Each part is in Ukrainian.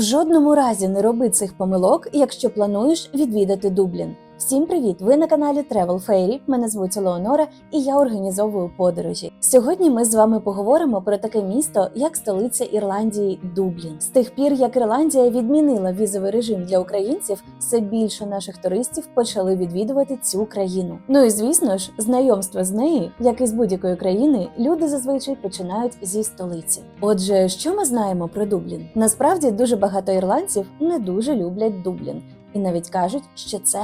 В жодному разі не роби цих помилок, якщо плануєш відвідати Дублін. Всім привіт! Ви на каналі Travel Fairy. Мене звуть Леонора, і я організовую подорожі. Сьогодні ми з вами поговоримо про таке місто, як столиця Ірландії Дублін. З тих пір, як Ірландія відмінила візовий режим для українців, все більше наших туристів почали відвідувати цю країну. Ну і звісно ж, знайомство з нею, як і з будь-якої країни, люди зазвичай починають зі столиці. Отже, що ми знаємо про Дублін? Насправді дуже багато ірландців не дуже люблять Дублін і навіть кажуть, що це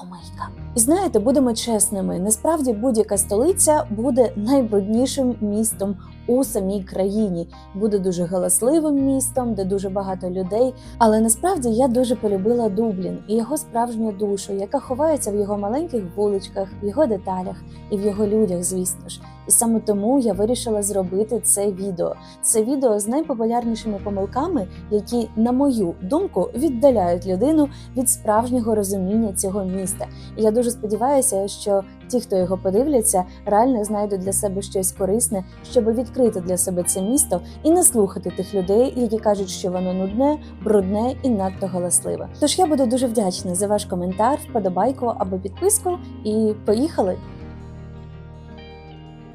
помийка. І знаєте, будемо чесними, насправді будь-яка столиця буде найбруднішим містом у самій країні, буде дуже галасливим містом, де дуже багато людей. Але насправді я дуже полюбила Дублін і його справжню душу, яка ховається в його маленьких вуличках, в його деталях і в його людях, звісно ж. І саме тому я вирішила зробити це відео. Це відео з найпопулярнішими помилками, які, на мою думку, віддаляють людину від справжнього розуміння цього міста. І я дуже сподіваюся, що ті, хто його подивляться, реально знайдуть для себе щось корисне, щоб відкрити для себе це місто і не слухати тих людей, які кажуть, що воно нудне, брудне і надто галасливе. Тож я буду дуже вдячна за ваш коментар, вподобайку або підписку. І поїхали!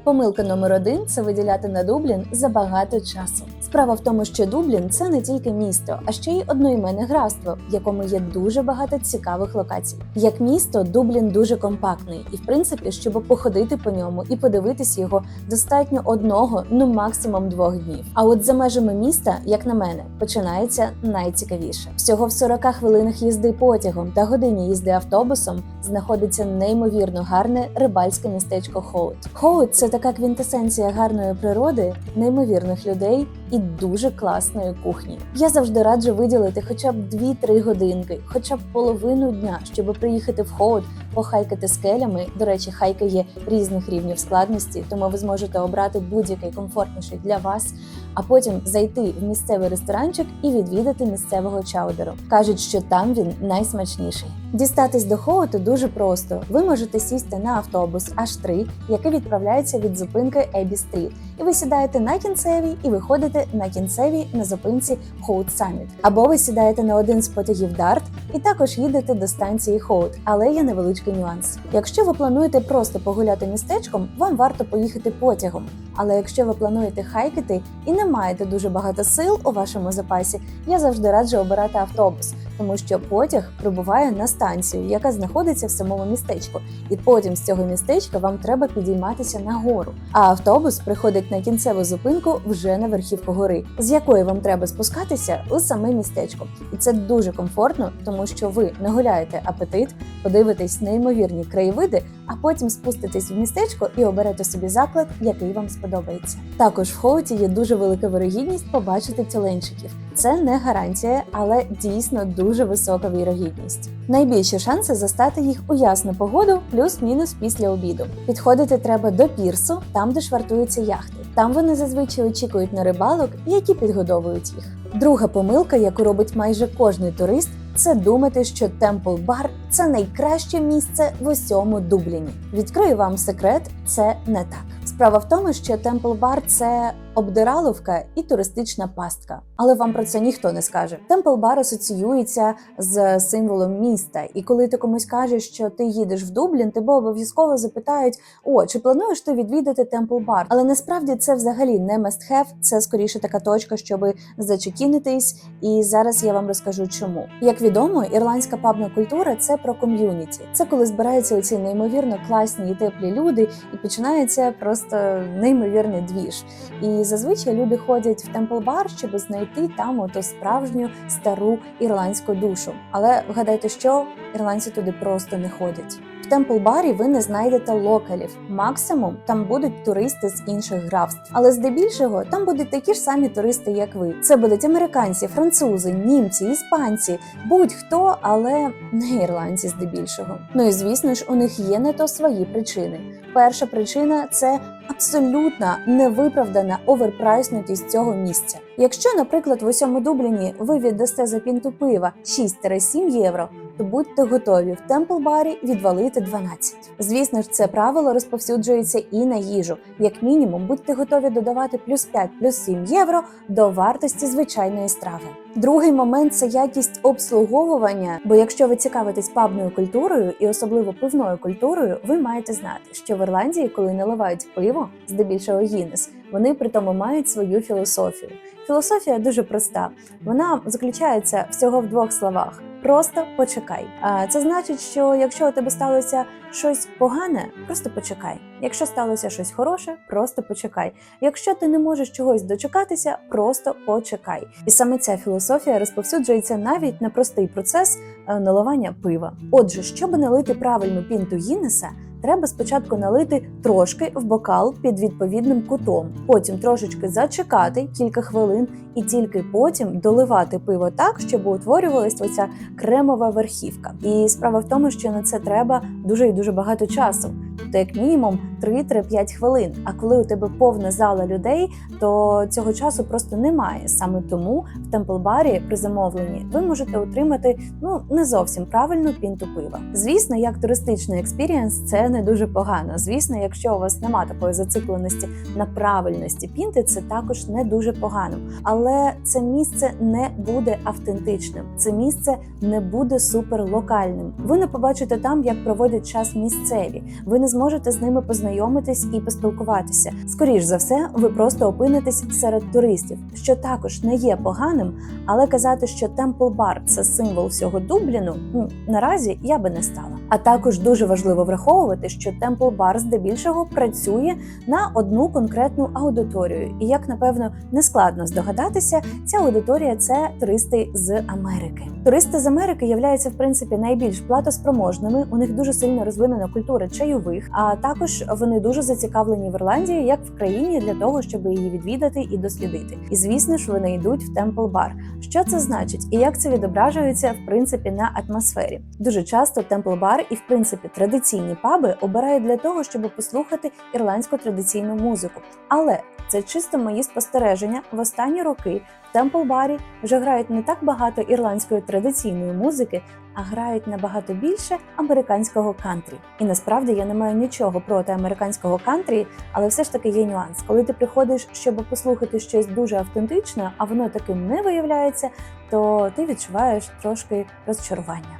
Помилка номер один це виділяти на Дублін забагато часу. Справа в тому, що Дублін це не тільки місто, а ще й одноіменне графство, в якому є дуже багато цікавих локацій. Як місто, Дублін дуже компактний, і в принципі, щоб походити по ньому і подивитись його, достатньо одного, ну максимум двох днів. А от за межами міста, як на мене, починається найцікавіше. Всього в 40 хвилинах їзди потягом та годині їзди автобусом знаходиться неймовірно гарне рибальське містечко Хоут. Хоут це така квінтесенція гарної природи, неймовірних людей і дуже класної кухні. Я завжди раджу виділити хоча б 2-3 годинки, хоча б половину дня, щоб приїхати в Хоут, похайкати скелями. До речі, хайки є різних рівнів складності, тому ви зможете обрати будь-який комфортніший для вас, а потім зайти в місцевий ресторанчик і відвідати місцевого чаудеру. кажуть, що там він найсмачніший. Дістатись до Хоуту дуже просто. Ви можете сісти на автобус H3, який відправляється від зупинки Ебі Стріт, і ви сідаєте на кінцевій і виходите на кінцевій на зупинці Хоут Саміт. Або ви сідаєте на один з потягів Дарт і також їдете до станції Хоут, але є невеличкий нюанс. Якщо ви плануєте просто погуляти містечком, вам варто поїхати потягом. Але якщо ви плануєте хайкати і не маєте дуже багато сил у вашому запасі, я завжди раджу обирати автобус, тому що потяг прибуває на станцію, яка знаходиться в самому містечку, і потім з цього містечка вам треба підійматися на гору. А автобус приходить на кінцеву зупинку вже на верхівку гори, з якої вам треба спускатися у саме містечко. І це дуже комфортно, тому що ви нагуляєте апетит, подивитесь неймовірні краєвиди, а потім спуститесь в містечко і оберете собі заклад, який вам сподобається. Також в Хоуті є дуже велика вирогідність побачити тюленчиків. Це не гарантія, але дійсно дуже висока вірогідність. Найбільші шанси застати їх у ясну погоду, плюс-мінус після обіду. Підходити треба до пірсу, там де швартуються яхти. Там вони зазвичай очікують на рибалок, які підгодовують їх. Друга помилка, яку робить майже кожний турист, це думати, що Темпл Бар це найкраще місце в усьому Дубліні. Відкрию вам секрет, це не так. Справа в тому, що Темпл Бар це обдираловка і туристична пастка. Але вам про це ніхто не скаже. Темпл Бар асоціюється з символом міста, і коли ти комусь кажеш, що ти їдеш в Дублін, тебе обов'язково запитають: о, чи плануєш ти відвідати Темпл Бар? Але насправді це взагалі не must have, це скоріше така точка, щоб зачекінитись. І зараз я вам розкажу, чому. Як відомо, ірландська пабна культура це про ком'юніті. Це коли збираються оці неймовірно класні і теплі люди, і починається просто неймовірний двіж. І зазвичай люди ходять в темпл бар, щоб знайти там ото справжню стару ірландську душу. Але вгадайте, що ірландці туди просто не ходять. В темпл барі ви не знайдете локалів. Максимум там будуть туристи з інших графств. Але здебільшого там будуть такі ж самі туристи, як ви. Це будуть американці, французи, німці, іспанці, будь-хто, але не ірландці здебільшого. Ну і звісно ж, у них є не то свої причини. Перша причина це абсолютна невиправдана оверпрайснутість цього місця. Якщо, наприклад, в усьому Дубліні ви віддасте за пінту пива 6-7 євро, то будьте готові в темпл-барі відвалити 12. Звісно ж, це правило розповсюджується і на їжу. Як мінімум, будьте готові додавати плюс 5, плюс 7 євро до вартості звичайної страви. Другий момент це якість обслуговування. Бо якщо ви цікавитесь пабною культурою і особливо пивною культурою, ви маєте знати, що в Ірландії, коли наливають пиво, здебільшого Гіннес, вони при тому мають свою філософію. Філософія дуже проста. Вона заключається всього в двох словах: просто почекай. А це значить, що якщо у тебе сталося щось погане, просто почекай. Якщо сталося щось хороше, просто почекай. Якщо ти не можеш чогось дочекатися, просто почекай. І саме ця філософія розповсюджується навіть на простий процес е, наливання пива. Отже, щоб налити правильну пінту Гіннеса, треба спочатку налити трошки в бокал під відповідним кутом, потім трошечки зачекати кілька хвилин, і тільки потім доливати пиво так, щоб утворювалася оця кремова верхівка. І справа в тому, що на це треба дуже і дуже багато часу. Тобто, як мінімум 3-5 хвилин. А коли у тебе повна зала людей, то цього часу просто немає. Саме тому в темплбарі при замовленні ви можете отримати ну не зовсім правильну пінту пива. Звісно, як туристичний експірієнс, це не дуже погано. Звісно, якщо у вас нема такої зацикленості на правильності пінти, це також не дуже погано. Але це місце не буде автентичним. Це місце не буде суперлокальним. Ви не побачите там, як проводять час місцеві. Ви не зможете з ними познайомитись і поспілкуватися. Скоріш за все, ви просто опинитесь серед туристів, що також не є поганим, але казати, що Темпл Бар це символ всього Дубліну, ну, наразі я би не стала. А також дуже важливо враховувати, що Темпл Бар здебільшого працює на одну конкретну аудиторію. І як напевно не складно здогадатися, ця аудиторія це туристи з Америки. Туристи з Америки являються в принципі найбільш платоспроможними. У них дуже сильно розвинена культура чайових, а також вони дуже зацікавлені в Ірландії як в країні для того, щоб її відвідати і дослідити. І звісно ж, вони йдуть в Темпл Бар. Що це значить і як це відображується в принципі на атмосфері? Дуже часто Темпл Бар і в принципі традиційні паби обирають для того, щоб послухати ірландську традиційну музику. Але це чисто мої спостереження. В останні роки в Темпл Барі вже грають не так багато ірландської традиційної музики, а грають набагато більше американського кантрі. І насправді я не маю нічого проти американського кантрі, але все ж таки є нюанс. Коли ти приходиш, щоб послухати щось дуже автентичне, а воно таким не виявляється, то ти відчуваєш трошки розчарування.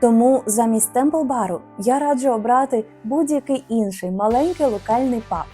Тому замість темпл-бару я раджу обрати будь-який інший маленький локальний паб.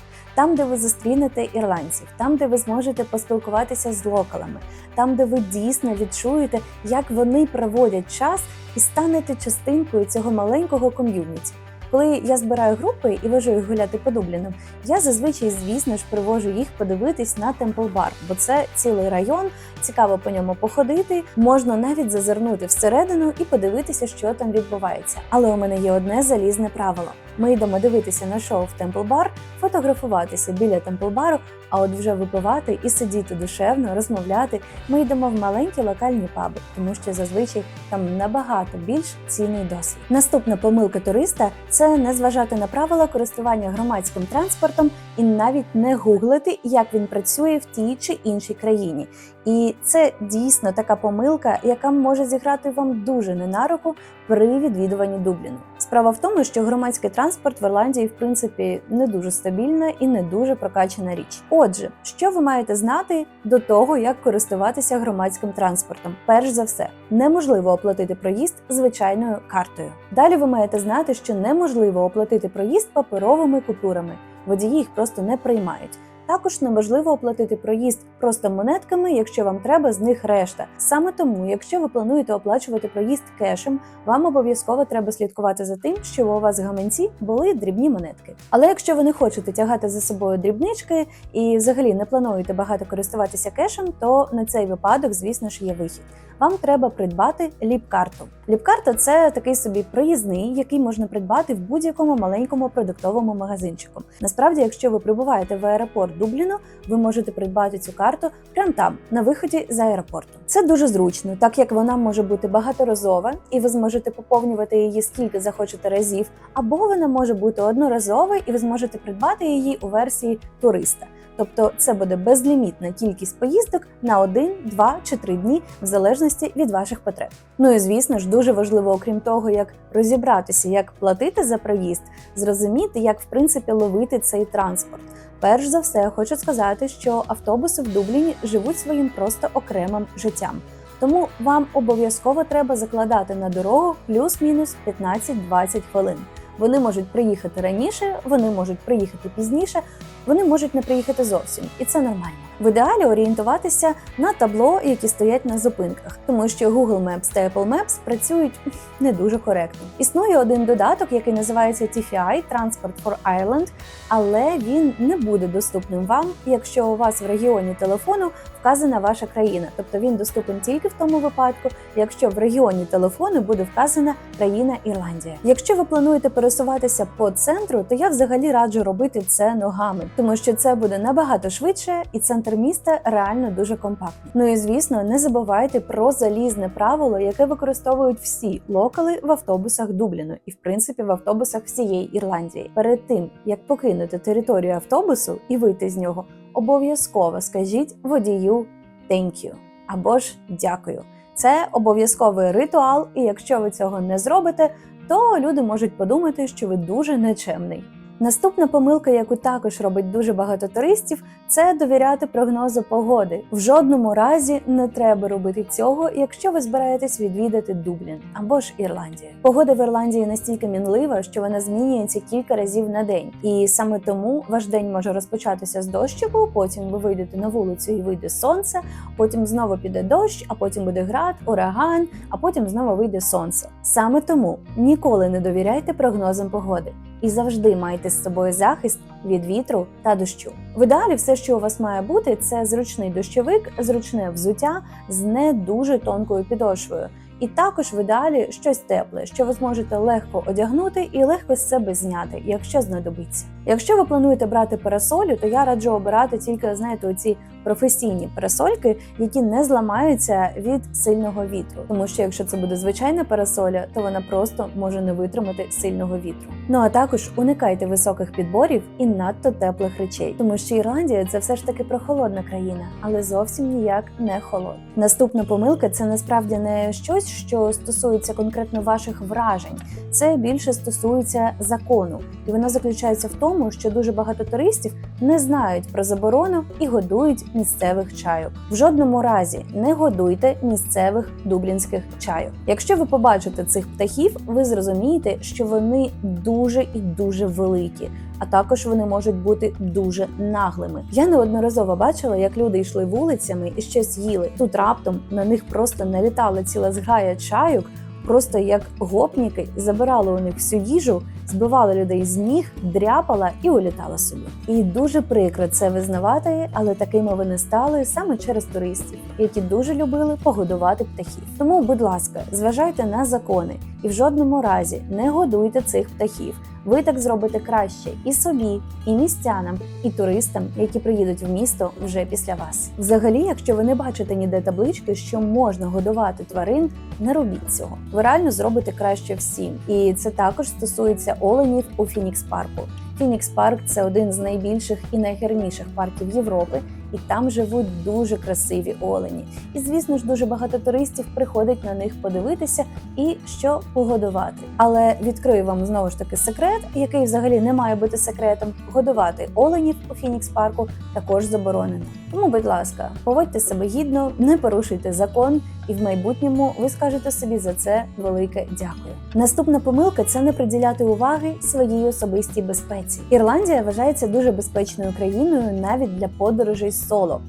Там, де ви зустрінете ірландців, там, де ви зможете поспілкуватися з локалами, там, де ви дійсно відчуєте, як вони проводять час і станете частинкою цього маленького ком'юніті. Коли я збираю групи і вожу їх гуляти по Дубліну, я зазвичай, звісно ж, привожу їх подивитись на Темпл Бар, бо це цілий район, цікаво по ньому походити. Можна навіть зазирнути всередину і подивитися, що там відбувається. Але у мене є одне залізне правило: ми йдемо дивитися на шоу в Темпл Бар, фотографуватися біля Темпл Бару, а от вже випивати і сидіти душевно, розмовляти. Ми йдемо в маленькі локальні паби, тому що зазвичай там набагато більш цінний досвід. Наступна помилка туриста це не зважати на правила користування громадським транспортом і навіть не гуглити, як він працює в тій чи іншій країні. І це дійсно така помилка, яка може зіграти вам дуже не на руку при відвідуванні Дубліну. Справа в тому, що громадський транспорт в Ірландії, в принципі, не дуже стабільна і не дуже прокачана річ. Отже, що ви маєте знати до того, як користуватися громадським транспортом? Перш за все, неможливо оплатити проїзд звичайною картою. Далі ви маєте знати, що неможливо оплатити проїзд паперовими купюрами. Водії їх просто не приймають. Також неможливо оплатити проїзд просто монетками, якщо вам треба з них решта. Саме тому, якщо ви плануєте оплачувати проїзд кешем, вам обов'язково треба слідкувати за тим, щоб у вас гаманці були дрібні монетки. Але якщо ви не хочете тягати за собою дрібнички і взагалі не плануєте багато користуватися кешем, то на цей випадок, звісно ж, є вихід. Вам треба придбати ліп-карту. Ліп-карта це такий собі проїзний, який можна придбати в будь-якому маленькому продуктовому магазинчику. Насправді, якщо ви прибуваєте в аеропорт Дубліну, ви можете придбати цю карту прямо там, на виході з аеропорту. Це дуже зручно, так як вона може бути багаторазова, і ви зможете поповнювати її скільки захочете разів, або вона може бути одноразова, і ви зможете придбати її у версії туриста. Тобто це буде безлімітна кількість поїздок на один, два чи три дні, в залежності від ваших потреб. Ну і звісно ж, дуже важливо, окрім того, як розібратися, як платити за проїзд, зрозуміти, як в принципі ловити цей транспорт. Перш за все, хочу сказати, що автобуси в Дубліні живуть своїм просто окремим життям. Тому вам обов'язково треба закладати на дорогу плюс-мінус 15-20 хвилин. Вони можуть приїхати раніше, вони можуть приїхати пізніше, вони можуть не приїхати зовсім, і це нормально. В ідеалі орієнтуватися на табло, які стоять на зупинках, тому що Google Maps та Apple Maps працюють не дуже коректно. Існує один додаток, який називається TFI – Transport for Ireland, але він не буде доступним вам, якщо у вас в регіоні телефону вказана ваша країна. Тобто він доступен тільки в тому випадку, якщо в регіоні телефону буде вказана країна Ірландія. Якщо ви плануєте пересуватися по центру, то я взагалі раджу робити це ногами, тому що це буде набагато швидше, і центр міста реально дуже компактний. Ну і звісно, не забувайте про залізне правило, яке використовують всі локали в автобусах Дубліну і в принципі в автобусах всієї Ірландії. Перед тим як покинути територію автобусу і вийти з нього, обов'язково скажіть водію «thank you» або ж дякую. Це обов'язковий ритуал, і якщо ви цього не зробите, то люди можуть подумати, що ви дуже нечемний. Наступна помилка, яку також робить дуже багато туристів, це довіряти прогнозу погоди. В жодному разі не треба робити цього, якщо ви збираєтесь відвідати Дублін або ж Ірландію. Погода в Ірландії настільки мінлива, що вона змінюється кілька разів на день, і саме тому ваш день може розпочатися з дощику. Потім ви вийдете на вулицю і вийде сонце. Потім знову піде дощ, а потім буде град, ураган, а потім знову вийде сонце. Саме тому ніколи не довіряйте прогнозам погоди і завжди майте з собою захист від вітру та дощу. В ідеалі все, що у вас має бути, це зручний дощовик, зручне взуття з не дуже тонкою підошвою. І також в ідеалі щось тепле, що ви зможете легко одягнути і легко з себе зняти, якщо знадобиться. Якщо ви плануєте брати парасолю, то я раджу обирати тільки знаєте оці професійні парасольки, які не зламаються від сильного вітру. Тому що якщо це буде звичайна парасоля, то вона просто може не витримати сильного вітру. Ну а також уникайте високих підборів і надто теплих речей, тому що Ірландія це все ж таки прохолодна країна, але зовсім ніяк не холодна. Наступна помилка це насправді не щось, що стосується конкретно ваших вражень. Це більше стосується закону, і вона заключається в тому, що дуже багато туристів не знають про заборону і годують місцевих чайок. В жодному разі не годуйте місцевих дублінських чайок. Якщо ви побачите цих птахів, ви зрозумієте, що вони дуже і дуже великі. А також вони можуть бути дуже наглими. Я неодноразово бачила, як люди йшли вулицями і щось їли. Тут раптом на них просто налітала ціла зграя чайок, просто як гопніки, забирали у них всю їжу, збивали людей з ніг, дряпала і улітала собі. І дуже прикро це визнавати, але такими вони стали саме через туристів, які дуже любили погодувати птахів. Тому, будь ласка, зважайте на закони і в жодному разі не годуйте цих птахів. Ви так зробите краще і собі, і містянам, і туристам, які приїдуть в місто вже після вас. Взагалі, якщо ви не бачите ніде таблички, що можна годувати тварин, не робіть цього. Ви реально зробите краще всім. І це також стосується оленів у Фінікс парку. Фінікс парк це один з найбільших і найгарніших парків Європи, і там живуть дуже красиві олені. І звісно ж, дуже багато туристів приходить на них подивитися і що погодувати. Але відкрию вам знову ж таки секрет, який взагалі не має бути секретом. Годувати оленів у Фінікс парку також заборонено. Тому, будь ласка, поводьте себе гідно, не порушуйте закон, і в майбутньому ви скажете собі за це велике дякую. Наступна помилка це не приділяти уваги своїй особистій безпеці. Ірландія вважається дуже безпечною країною навіть для подорожей соло.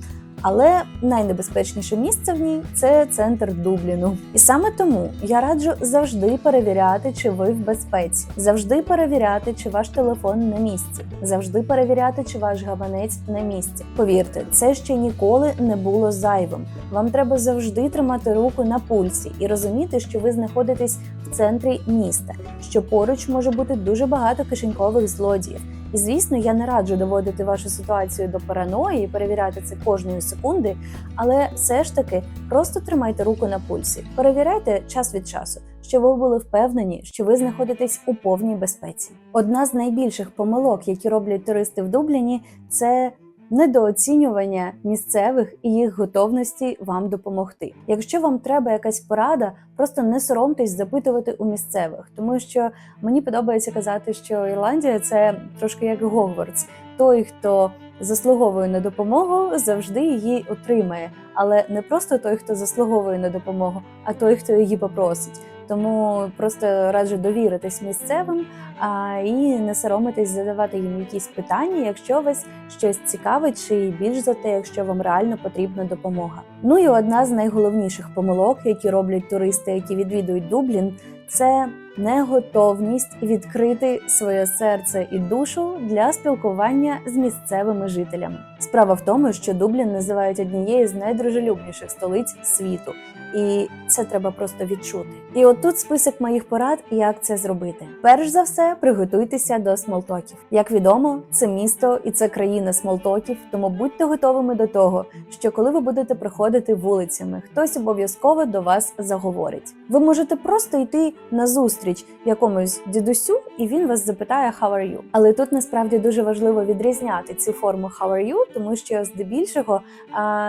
Але найнебезпечніше місце в ній це центр Дубліну. І саме тому я раджу завжди перевіряти, чи ви в безпеці, завжди перевіряти, чи ваш телефон на місці, завжди перевіряти, чи ваш гаманець на місці. Повірте, це ще ніколи не було зайвим. Вам треба завжди тримати руку на пульсі і розуміти, що ви знаходитесь в центрі міста, що поруч може бути дуже багато кишенькових злодіїв. І звісно, я не раджу доводити вашу ситуацію до параної, перевіряти це кожної секунди, але все ж таки просто тримайте руку на пульсі, перевіряйте час від часу, щоб ви були впевнені, що ви знаходитесь у повній безпеці. Одна з найбільших помилок, які роблять туристи в Дубліні, це недооцінювання місцевих і їх готовності вам допомогти. Якщо вам треба якась порада, просто не соромтесь запитувати у місцевих, тому що мені подобається казати, що Ірландія це трошки як Гогвардс. Той, хто заслуговує на допомогу, завжди її отримає. Але не просто той, хто заслуговує на допомогу, а той, хто її попросить. Тому просто раджу довіритись місцевим а, і не соромитись задавати їм якісь питання, якщо вас щось цікавить, чи більш за те, якщо вам реально потрібна допомога. Ну і одна з найголовніших помилок, які роблять туристи, які відвідують Дублін, це неготовність відкрити своє серце і душу для спілкування з місцевими жителями. Справа в тому, що Дублін називають однією з найдружелюбніших столиць світу, і це треба просто відчути. І от тут список моїх порад, як це зробити. Перш за все, приготуйтеся до смолтоків. Як відомо, це місто і це країна смолтоків, тому будьте готовими до того, що коли ви будете проходити вулицями, хтось обов'язково до вас заговорить. Ви можете просто йти на зустріч якомусь дідусю, і він вас запитає «How are you?». Але тут насправді дуже важливо відрізняти цю форму «How are you?», тому що здебільшого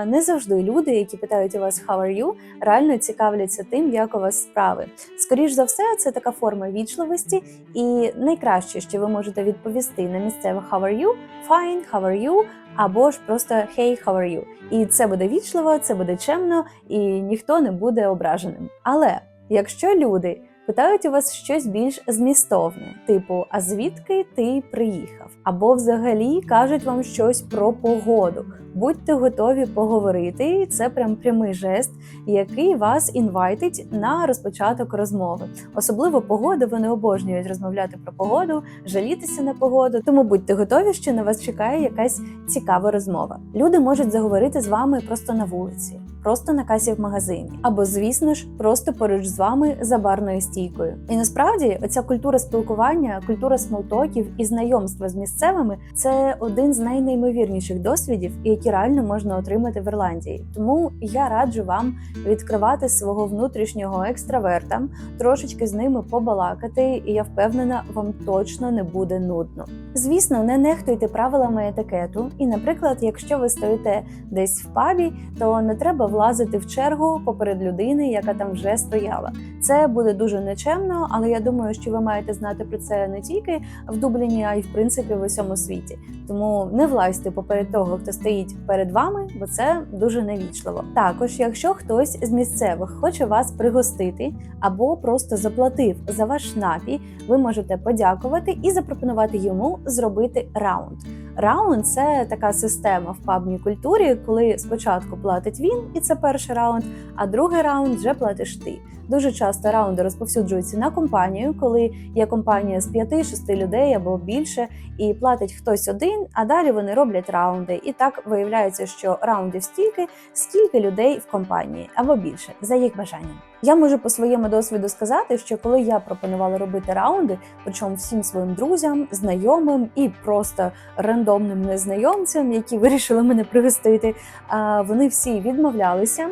не завжди люди, які питають у вас «How are you?», реально цікавляться тим, як у вас справи. Скоріш за все, це така форма вічливості, і найкраще, що ви можете відповісти на місцеве «How are you?», «Fine», «How are you?», або ж просто «Hey, how are you?». І це буде вічливо, це буде чемно, і ніхто не буде ображеним. Але якщо люди питають у вас щось більш змістовне, типу, а звідки ти приїхав? Або взагалі кажуть вам щось про погоду. Будьте готові поговорити, це прям прямий жест, який вас інвайтить на розпочаток розмови. Особливо погода, вони обожнюють розмовляти про погоду, жалітися на погоду. Тому будьте готові, що на вас чекає якась цікава розмова. Люди можуть заговорити з вами просто на вулиці, просто на касі в магазині, або, звісно ж, просто поруч з вами за барною стійкою. І насправді, оця культура спілкування, культура смолтоків і знайомства з місцевими це один з найнеймовірніших досвідів, які реально можна отримати в Ірландії. Тому я раджу вам відкривати свого внутрішнього екстраверта, трошечки з ними побалакати, і я впевнена, вам точно не буде нудно. Звісно, не нехтуйте правилами етикету. І, наприклад, якщо ви стоїте десь в пабі, то не треба влазити в чергу поперед людини, яка там вже стояла. Це буде дуже нечемно, але я думаю, що ви маєте знати про це не тільки в Дубліні, а й в принципі в усьому світі. Тому не влазьте поперед того, хто стоїть перед вами, бо це дуже невічливо. Також, якщо хтось з місцевих хоче вас пригостити або просто заплатив за ваш напій, ви можете подякувати і запропонувати йому зробити раунд. Раунд це така система в пабній культурі, коли спочатку платить він, і це перший раунд, а другий раунд вже платиш ти. Дуже часто раунди розповсюджуються на компанію, коли є компанія з 5-6 людей або більше, і платить хтось один, а далі вони роблять раунди. І так виявляється, що раундів стільки, скільки людей в компанії або більше за їх бажанням. Я можу по своєму досвіду сказати, що коли я пропонувала робити раунди, причому всім своїм друзям, знайомим і просто рандомним незнайомцям, які вирішили мене пригостити, вони всі відмовлялися.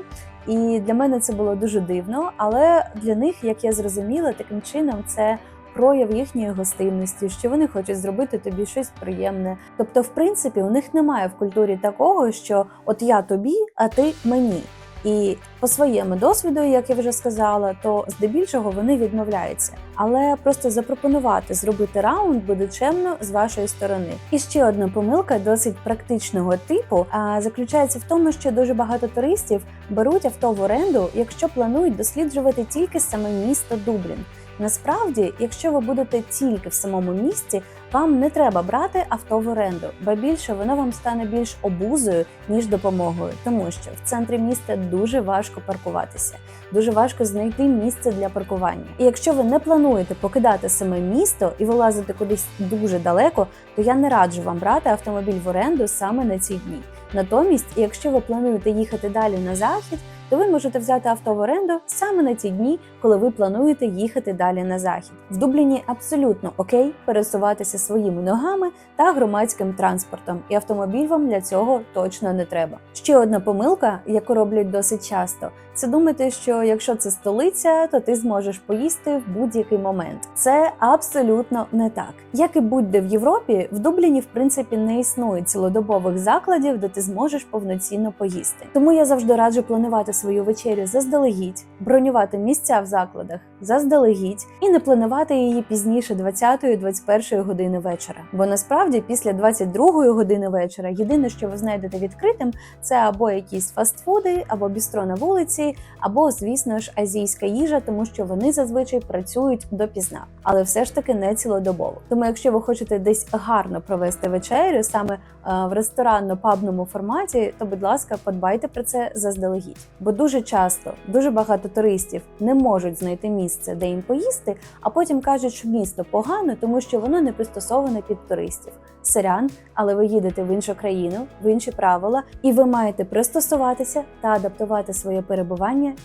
І для мене це було дуже дивно, але для них, як я зрозуміла, таким чином це прояв їхньої гостинності, що вони хочуть зробити тобі щось приємне. Тобто, в принципі, у них немає в культурі такого, що от я тобі, а ти мені. І по своєму досвіду, як я вже сказала, то здебільшого вони відмовляються. Але просто запропонувати зробити раунд буде чемно з вашої сторони. І ще одна помилка досить практичного типу заключається в тому, що дуже багато туристів беруть авто в оренду, якщо планують досліджувати тільки саме місто Дублін. Насправді, якщо ви будете тільки в самому місті, вам не треба брати авто в оренду, бо більше воно вам стане більш обузою ніж допомогою, тому що в центрі міста дуже важко паркуватися, дуже важко знайти місце для паркування. І якщо ви не плануєте покидати саме місто і вилазити кудись дуже далеко, то я не раджу вам брати автомобіль в оренду саме на ці дні. Натомість, якщо ви плануєте їхати далі на захід, то ви можете взяти авто в оренду саме на ті дні, коли ви плануєте їхати далі на захід. В Дубліні абсолютно окей пересуватися своїми ногами та громадським транспортом, і автомобіль вам для цього точно не треба. Ще одна помилка, яку роблять досить часто, це думати, що якщо це столиця, то ти зможеш поїсти в будь-який момент. Це абсолютно не так. Як і будь-де в Європі, в Дубліні в принципі не існує цілодобових закладів, де ти зможеш повноцінно поїсти. Тому я завжди раджу планувати свою вечерю заздалегідь, бронювати місця в закладах заздалегідь і не планувати її пізніше 20-21 години вечора. Бо насправді після 22 години вечора єдине, що ви знайдете відкритим, це або якісь фастфуди, або бістро на вулиці, або, звісно ж, азійська їжа, тому що вони зазвичай працюють допізна, але все ж таки не цілодобово. Тому, якщо ви хочете десь гарно провести вечерю, саме е, в ресторанно-пабному форматі, то, будь ласка, подбайте про це заздалегідь. Бо дуже часто дуже багато туристів не можуть знайти місце, де їм поїсти, а потім кажуть, що місто погано, тому що воно не пристосоване під туристів. Сорян, але ви їдете в іншу країну, в інші правила, і ви маєте пристосуватися та адаптувати своє перебування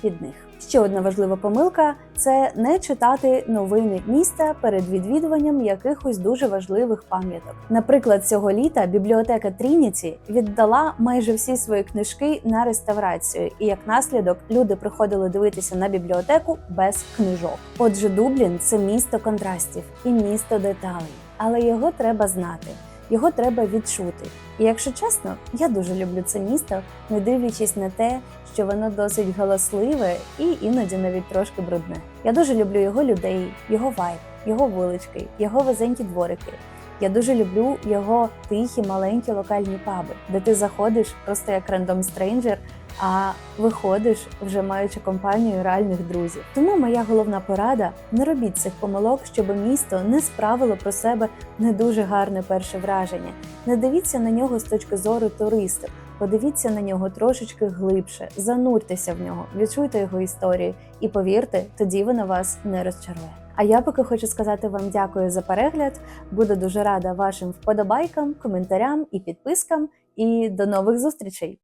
під них. Ще одна важлива помилка це не читати новини міста перед відвідуванням якихось дуже важливих пам'яток. Наприклад, цього літа бібліотека Трініті віддала майже всі свої книжки на реставрацію, і як наслідок люди приходили дивитися на бібліотеку без книжок. Отже, Дублін це місто контрастів і місто деталей, але його треба знати. Його треба відчути. І якщо чесно, я дуже люблю це місто, не дивлячись на те, що воно досить галасливе і іноді навіть трошки брудне. Я дуже люблю його людей, його вайб, його вулички, його везенькі дворики. Я дуже люблю його тихі маленькі локальні паби, де ти заходиш просто як рандом стрейнджер, а виходиш вже маючи компанію реальних друзів. Тому моя головна порада: не робіть цих помилок, щоб місто не справило про себе не дуже гарне перше враження. Не дивіться на нього з точки зору туристів. Подивіться на нього трошечки глибше, зануртеся в нього, відчуйте його історію, і повірте, тоді вона вас не розчарує. А я поки хочу сказати вам дякую за перегляд. Буду дуже рада вашим вподобайкам, коментарям і підпискам. І до нових зустрічей!